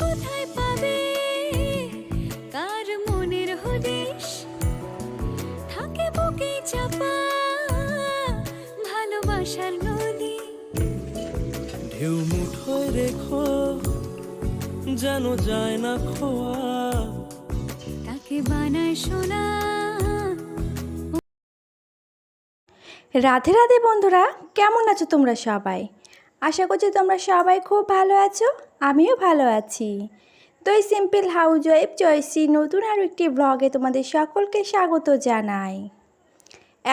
কোথায় পাবে? কার মনের হদিশ? থাকে বুকে চাপা ভালোবাসার নদী। ঢেউ মুঠোয় রেখো যেন যায় না খোয়া। তাকে বানায় সোনা। রাধে রাধে বন্ধুরা কেমন আছো তোমরা সবাই? আশা করছি তোমরা সবাই খুব ভালো আছো, আমিও ভালো আছি। তো এই সিম্পল হাউজ ওয়াইফ চয়েসি নতুন আর একটি ব্লগে তোমাদের সকলকে স্বাগত জানাই।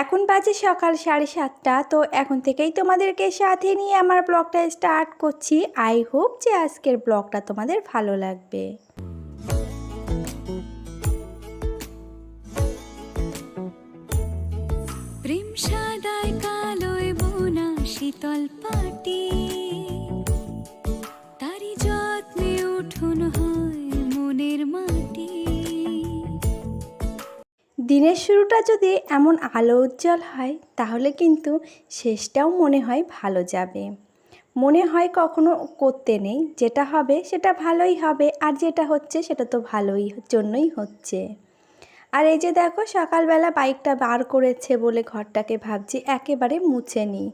এখন বাজে সকাল সাড়ে সাতটা, তো এখন থেকেই তোমাদেরকে সাথে নিয়ে আমার ব্লগটা স্টার্ট করছি। আই হোপ যে আজকের ব্লগটা তোমাদের ভালো লাগবে। শীতল পাটি তারি যত্নে উঠুন হয় মনের মাটি। দিনের শুরুটা যদি এমন আলো উজ্জ্বল হয়, তাহলে কিন্তু শেষটাও মনে হয় ভালো যাবে। মনে হয় কখনো করতে নেই, যেটা হবে সেটা ভালোই হবে, আর যেটা হচ্ছে সেটা তো ভালোই জন্যই হচ্ছে। আর এই যে দেখো, সকালবেলা বাইকটা বার করেছে বলে ঘরটাকে ভাবছি, একেবারে মুছে নিই।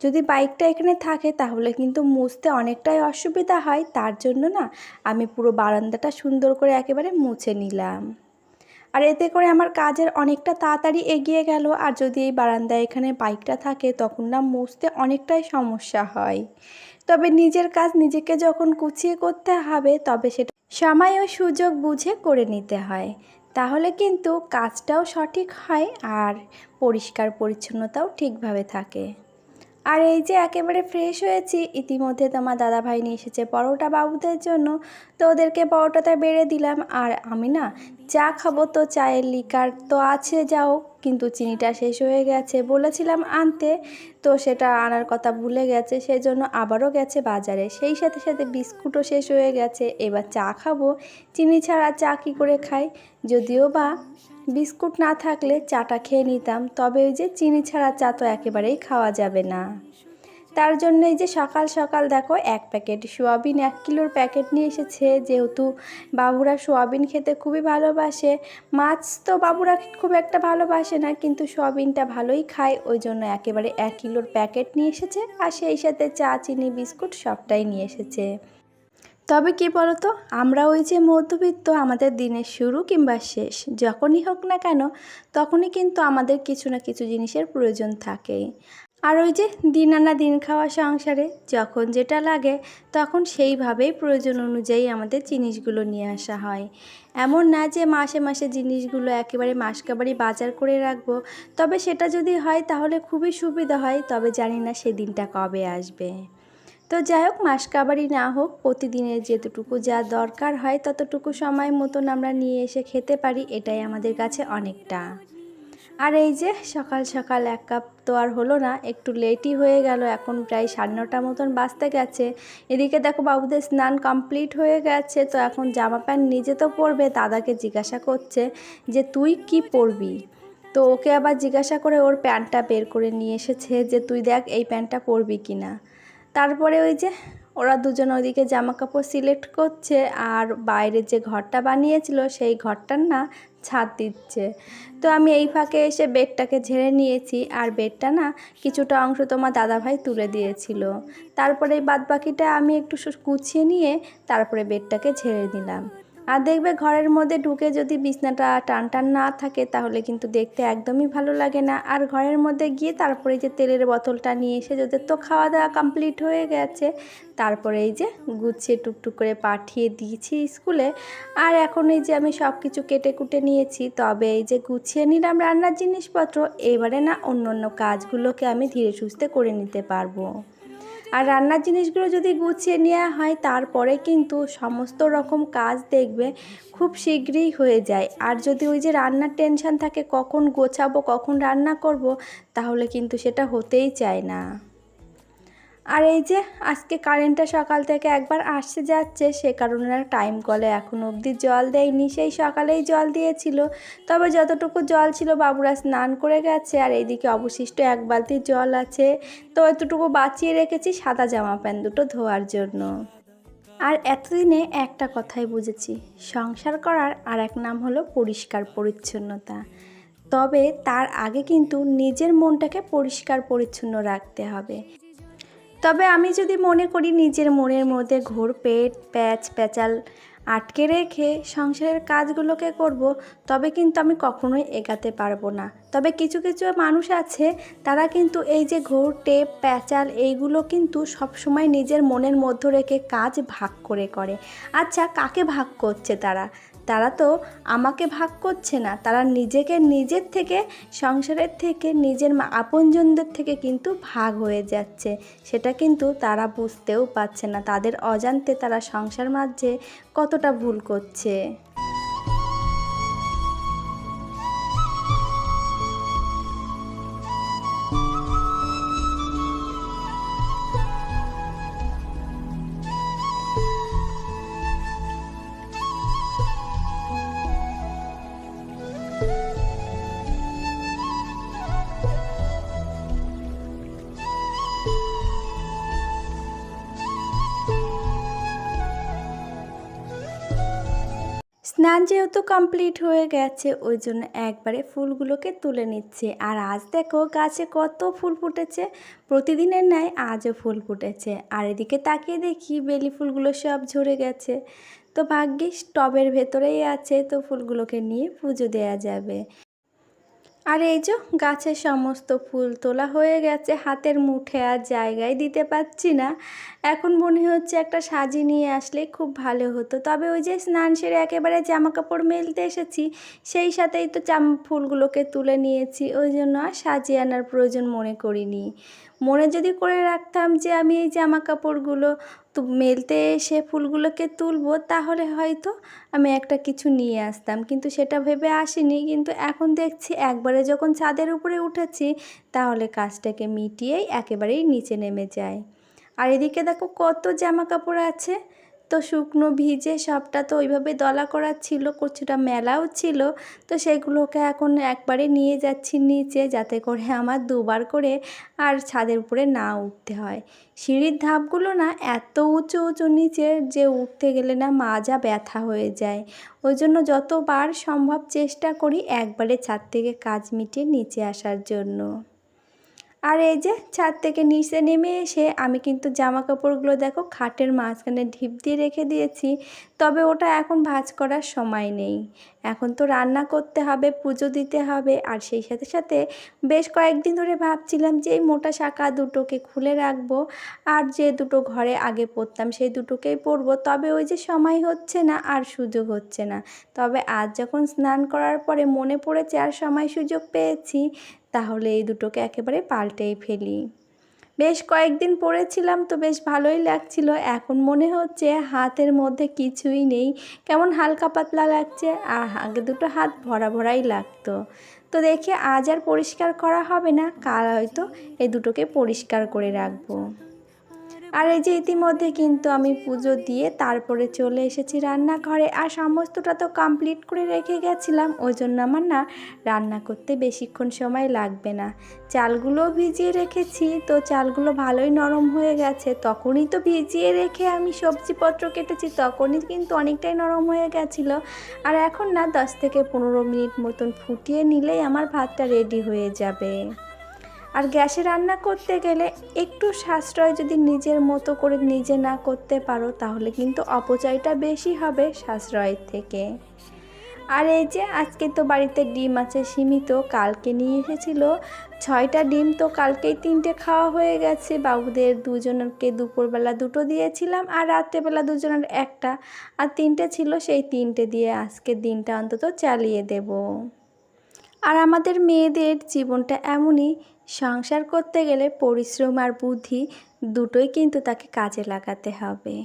যদি বাইকটা এখানে থাকে, তাহলে কিন্তু মুছতে অনেকটাই অসুবিধা হয়। তার জন্য না, আমি পুরো বারান্দাটা সুন্দর করে একেবারে মুছে নিলাম। আর এতে করে আমার কাজের অনেকটা তাড়াতাড়ি এগিয়ে গেল। আর যদি এই বারান্দায় এখানে বাইকটা থাকে, তখন না মুছতে অনেকটাই সমস্যা হয়। তবে নিজের কাজ নিজেকে যখন গুছিয়ে করতে হবে, তবে সেটা সময় ও সুযোগ বুঝে করে নিতে হয়। তাহলে কিন্তু কাজটাও সঠিক হয় আর পরিষ্কার পরিচ্ছন্নতাও ঠিকভাবে থাকে। আর এই যে একেবারে ফ্রেশ হয়েছি, ইতিমধ্যে তোমার দাদাভাই নিয়ে এসেছে পরোটা বাবুদের জন্য। তো ওদেরকে পরোটাটা বেড়ে দিলাম। আর আমি না চা খাব তো চায়ের লিকার তো আছে, যাও। কিন্তু চিনিটা শেষ হয়ে গেছে। বলেছিলাম আনতে, তো সেটা আনার কথা ভুলে গেছে। সেই জন্য আবারও গেছে বাজারে। সেই সাথে সাথে বিস্কুটও শেষ হয়ে গেছে। এবার চা খাব। চিনি ছাড়া চা কী করে খাই? যদিও বা বিস্কুট না থাকলে চাটা খেয়ে নিতাম, তবে ওই যে চিনি ছাড়া চা তো একেবারেই খাওয়া যাবে না। তার জন্য এই যে সকাল সকাল দেখো, এক প্যাকেট সোয়াবিন, এক কিলোর প্যাকেট নিয়ে এসেছে। যেহেতু বাবুরা সোয়াবিন খেতে খুবই ভালোবাসে, মাছ তো বাবুরা খুব একটা ভালোবাসে না, কিন্তু সোয়াবিনটা ভালোই খায়, ওই জন্য একেবারে এক কিলোর প্যাকেট নিয়ে এসেছে। আর সেই সাথে চা, চিনি, বিস্কুট সবটাই নিয়ে এসেছে। তবে কি বলতো, আমরা ওই যে মধ্যবিত্ত আমাদের দিনের শুরু কিংবা শেষ, যখনই হোক না কেন, তখনই কিন্তু আমাদের কিছু না কিছু জিনিসের প্রয়োজন থাকে আর ওই যে দিন আনা দিন খাওয়া সংসারে যখন যেটা লাগে, তখন সেইভাবেই প্রয়োজন অনুযায়ী আমাদের জিনিসগুলো নিয়ে আসা হয়। এমন না যে মাসে মাসে জিনিসগুলো একেবারে মাসকাবারি বাজার করে রাখব, তবে সেটা যদি হয় তাহলে খুবই সুবিধা হয়, তবে জানি না সেদিনটা কবে আসবে। তো যাই হোক মাসকাবারি না হোক, প্রতিদিনের যেতটুকু যা দরকার হয় ততটুকু সময় মতন আমরা নিয়ে এসে খেতে পারি, এটাই আমাদের কাছে অনেকটা। আর এই যে সকাল সকাল এক কাপ তো আর হলো না, একটু লেটই হয়ে গেল, এখন প্রায় সাড়ে নটার মতন বাজতে গেছে। এদিকে দেখো বাবুদের স্নান কমপ্লিট হয়ে গেছে, তো এখন জামা প্যান্ট নিজে তো পরবে, দাদাকে জিজ্ঞাসা করছে যে, তুই কি পরবি? তো ওকে আবার জিজ্ঞাসা করে ওর প্যান্টটা বের করে নিয়ে এসেছে যে, তুই দেখ এই প্যান্টটা পরবি কি না তারপরে ওই যে ওরা দুজন ওইদিকে জামা কাপড় সিলেক্ট করছে আর বাইরে যে ঘরটা বানিয়েছিল সেই ঘরটার না ছাদ দিচ্ছে। তো আমি এই ফাঁকে এসে বেডটাকে ঝেড়ে নিয়েছি আর বেডটা না কিছুটা অংশ তোমার দাদাভাই তুলে দিয়েছিল। তারপরে এই বাদ বাকিটা আমি একটু গুছিয়ে নিয়ে তারপরে বেডটাকে ঝেড়ে দিলাম আর দেখবে ঘরের মধ্যে ঢুকে যদি বিছনাটা টান টান না থাকে, তাহলে কিন্তু দেখতে একদমই ভালো লাগে না। আর ঘরের মধ্যে গিয়ে তারপরে যে তেলের বোতলটা নিয়ে এসে যদি তো খাওয়া দাওয়া কমপ্লিট হয়ে গেছে, তারপরে এই যে গুছিয়ে টুকটুক করে পাঠিয়ে দিয়েছি স্কুলে। আর এখন এই যে আমি সব কিছু কেটে কুটে নিয়েছি, তবে এই যে গুছিয়ে নিলাম রান্নার জিনিসপত্র, এবারে না অন্য অন্য কাজগুলোকে আমি ধীরে সুস্থে করে নিতে পারব। আর রান্নার জিনিসগুলো যদি গুছিয়ে নেওয়া হয়, তারপরে কিন্তু সমস্ত রকম কাজ দেখবে খুব শীঘ্রই হয়ে যায়। আর যদি ওই যে রান্নার টেনশান থাকে, কখন গোছাবো, কখন রান্না করব, তাহলে কিন্তু সেটা হতেই চায় না। আর এই যে আজকে কারেন্টটা সকাল থেকে একবার আসছে যাচ্ছে, সে কারণে আর টাইম কলে এখন অবধি জল দেয়নি। সেই সকালেই জল দিয়েছিল। তবে যতটুকু জল ছিল বাবুরা স্নান করে গেছে আর এইদিকে অবশিষ্ট এক বালতি জল আছে। তো এতটুকু বাঁচিয়ে রেখেছি সাদা জামা প্যান্ট দুটো ধোয়ার জন্য। আর এতদিনে একটা কথাই বুঝেছি, সংসার করার আর এক নাম হলো পরিষ্কার পরিচ্ছন্নতা। তবে তার আগে কিন্তু নিজের মনটাকে পরিষ্কার পরিচ্ছন্ন রাখতে হবে। তবে আমি যদি মনে করি নিজের মনের মধ্যে ঘোর পেট, প্যাচ, প্যাচাল আটকে রেখে সংসারের কাজগুলোকে করব, তবে কিন্তু আমি কখনোই এগাতে পারব না। তবে কিছু কিছু মানুষ আছে, তারা কিন্তু এই যে ঘোর, টেপ, প্যাচাল এইগুলো কিন্তু সবসময় নিজের মনের মধ্যে রেখে কাজ ভাগ করে করে। আচ্ছা কাকে ভাগ করছে তারা? তারা তো আমাকে ভাগ করছে না। তারা নিজেকে নিজের থেকে, সংসারের থেকে, নিজের আপনজনদের থেকে কিন্তু ভাগ হয়ে যাচ্ছে। সেটা কিন্তু তারা বুঝতেও পারছে না। তাদের অজান্তে তারা সংসার মাঝে কতটা ভুল করছে। স্নান যেহেতু কমপ্লিট হয়ে গেছে, ওই জন্য একবারে ফুলগুলোকে তুলে নিচ্ছে। আর আজ দেখো গাছে কত ফুল ফুটেছে, প্রতিদিনের ন্যায় আজও ফুল ফুটেছে। আর এদিকে তাকিয়ে দেখি বেলি ফুলগুলো সব ঝরে গেছে। তো ভাগ্যিস টবের ভেতরেই আছে, তো ফুলগুলোকে নিয়ে পুজো দেয়া যাবে। আর এই যে গাছের সমস্ত ফুল তোলা হয়ে গেছে, হাতের মুঠে আর জায়গায় দিতে পারছি না। এখন মনে হচ্ছে একটা সাজি নিয়ে আসলে খুব ভালো হতো। তবে ওই যে স্নান সেরে একেবারে জামা কাপড় মেলতে এসেছি, সেই সাথেই তো চাম ফুলগুলোকে তুলে নিয়েছি। ওই জন্য আর সাজিয়ে আনার প্রয়োজন মনে করিনি। মনে যদি করে রাখতাম যে আমি এই জামা কাপড়গুলো তো মেলতে এসে ফুলগুলোকে তুলবো, তাহলে হয়তো আমি একটা কিছু নিয়ে আসতাম। কিন্তু সেটা ভেবে আসিনি। কিন্তু এখন দেখছি একবারে যখন ছাদের উপরে উঠেছি, তাহলে কাজটাকে মিটিয়েই একেবারেই নিচে নেমে যায় আর এদিকে দেখো কত জামা কাপড় আছে। তো শুকনো ভিজে সবটা তো ওইভাবে দলা করা ছিল, কিছুটা মেলাও ছিল, তো সেগুলোকে এখন একবারে নিয়ে যাচ্ছি নিচে যাতে করে আমার দুবার করে আর ছাদের উপরে না উঠতে হয়। সিঁড়ির ধাপগুলো না এত উঁচু উঁচু নিচে যে উঠতে গেলে না মাজা ব্যথা হয়ে যায়। ওই জন্য যতবার সম্ভব চেষ্টা করি একবারে ছাদ থেকে কাজ মিটিয়ে নিচে আসার জন্য। আর এই যে ছাদ থেকে নিচে নেমে এসে আমি কিন্তু জামা কাপড়গুলো দেখো খাটের মাঝখানে ঢিপ দিয়ে রেখে দিয়েছি। তবে ওটা এখন ভাঁজ করার সময় নেই। এখন তো রান্না করতে হবে, পুজো দিতে হবে। আর সেই সাথে সাথে বেশ কয়েকদিন ধরে ভাবছিলাম যে এই মোটা শাখা দুটোকে খুলে রাখব। আর যে দুটো ঘরে আগে পরতাম সেই দুটোকেই পরবো। তবে ওই যে সময় হচ্ছে না আর সুযোগ হচ্ছে না। তবে আজ যখন স্নান করার পরে মনে পড়েছে আর সময় সুযোগ পেয়েছি তাহলে এই দুটোকে একেবারে পাল্টেই ফেলি। বেশ কয়েকদিন পরেছিলাম তো বেশ ভালোই লাগছিল। এখন মনে হচ্ছে হাতের মধ্যে কিছুই নেই। কেমন হালকা পাতলা লাগছে আর আগে দুটো হাত ভরা ভরাই লাগতো। তো দেখে আজ আর পরিষ্কার করা হবে না, কাল হয়তো এই দুটোকে পরিষ্কার করে রাখব। আর এই যে ইতিমধ্যে কিন্তু আমি পুজো দিয়ে তারপরে চলে এসেছি রান্নাঘরে। আর সমস্তটা তো কমপ্লিট করে রেখে গেছিলাম, ওই জন্য আমার না রান্না করতে বেশিক্ষণ সময় লাগবে না। চালগুলো ভিজিয়ে রেখেছি, তো চালগুলো ভালোই নরম হয়ে গেছে, তখনই তো ভিজিয়ে রেখে আমি সবজিপত্র কেটেছি, তখনই কিন্তু অনেকটাই নরম হয়ে গেছিল। আর এখন না দশ থেকে পনেরো মিনিট মতন ফুটিয়ে নিলেই আমার ভাতটা রেডি হয়ে যাবে। আর গ্যাসে রান্না করতে গেলে একটু সাশ্রয় যদি নিজের মতো করে নিজে না করতে পারো, তাহলে কিন্তু অপচয়টা বেশি হবে সাশ্রয়ের থেকে। আর এই যে আজকে তো বাড়িতে ডিম আছে সীমিত, কালকে নিয়ে এসেছিল। ছয়টা ডিম তো কালকেই তিনটে খাওয়া হয়ে গেছে। বাবুদের দুজনকে দুপুরবেলা দুটো দিয়েছিলাম আর রাত্রেবেলা দুজনের একটা। আর তিনটে ছিল, সেই তিনটে দিয়ে আজকে দিনটা অন্তত চালিয়ে দেবো। আর আমাদের মেয়েদের জীবনটা এমনই, সংসার করতে গেলে পরিশ্রম আর বুদ্ধি দুটোই কিন্তু তাকে কাজে লাগাতে হবে।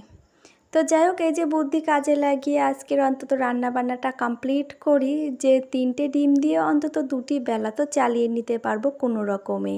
তো যাই হোক, এই যে বুদ্ধি কাজে লাগিয়ে আজকের অন্তত রান্নাবান্নাটা কমপ্লিট করি, যে তিনটে ডিম দিয়ে অন্তত দুটি বেলা তো চালিয়ে নিতে পারব কোনো রকমে।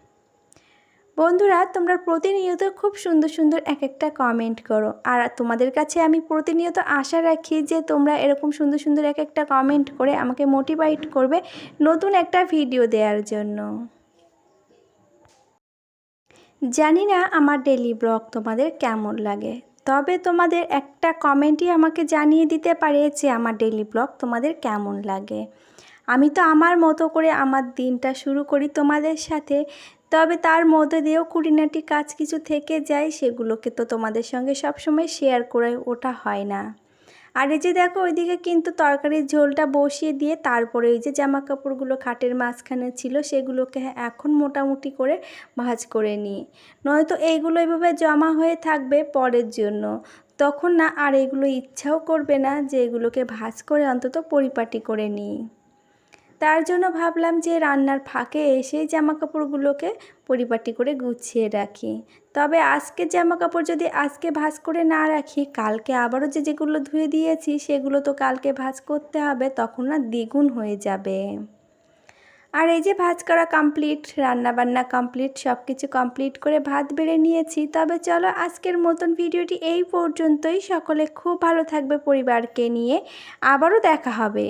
বন্ধুরা, তোমরা প্রতিনিয়ত খুব সুন্দর সুন্দর এক একটা কমেন্ট করো। আর তোমাদের কাছে আমি প্রতিনিয়ত আশা রাখি যে তোমরা এরকম সুন্দর সুন্দর এক একটা কমেন্ট করে আমাকে মোটিভেট করবে নতুন একটা ভিডিও দেওয়ার জন্য। জানি না আমার ডেলি ব্লগ তোমাদের কেমন লাগে, তবে তোমাদের একটা কমেন্টই আমাকে জানিয়ে দিতে পারে যে আমার ডেলি ব্লগ তোমাদের কেমন লাগে। আমি তো আমার মতো করে আমার দিনটা শুরু করি তোমাদের সাথে তবে তার মধ্যে দিয়েও খুঁটিনাটি কাজ কিছু থেকে যায়, সেগুলোকে তো তোমাদের সঙ্গে সবসময় শেয়ার করে ওটা হয় না। আর এই যে দেখো, ওইদিকে কিন্তু তরকারির ঝোলটা বসিয়ে দিয়ে তারপরে ওই যে জামা কাপড়গুলো খাটের মাঝখানে ছিল, সেগুলোকে এখন মোটামুটি করে ভাজ করে নিই। নয়তো এইগুলো এইভাবে জমা হয়ে থাকবে পরের জন্য। তখন না, আর এগুলো ইচ্ছাও করবে না যে এগুলোকে ভাজ করে অন্তত পরিপাটি করে নিই। তার জন্য ভাবলাম যে রান্নার ফাঁকে এসে জামা কাপড়গুলোকে পরিপাটি করে গুছিয়ে রাখি। তবে আজকে জামা কাপড় যদি আজকে ভাঁজ করে না রাখি, কালকে আবারও যে যেগুলো ধুয়ে দিয়েছি, সেগুলো তো কালকে ভাঁজ করতে হবে, তখন না দ্বিগুণ হয়ে যাবে। আর এই যে ভাজ করা কমপ্লিট রান্না বান্না কমপ্লিট সব কিছু কমপ্লিট করে ভাত বেড়ে নিয়েছি। তবে চলো আজকের মতন ভিডিওটি এই পর্যন্তই। সকলে খুব ভালো থাকবে পরিবারকে নিয়ে। আবারও দেখা হবে।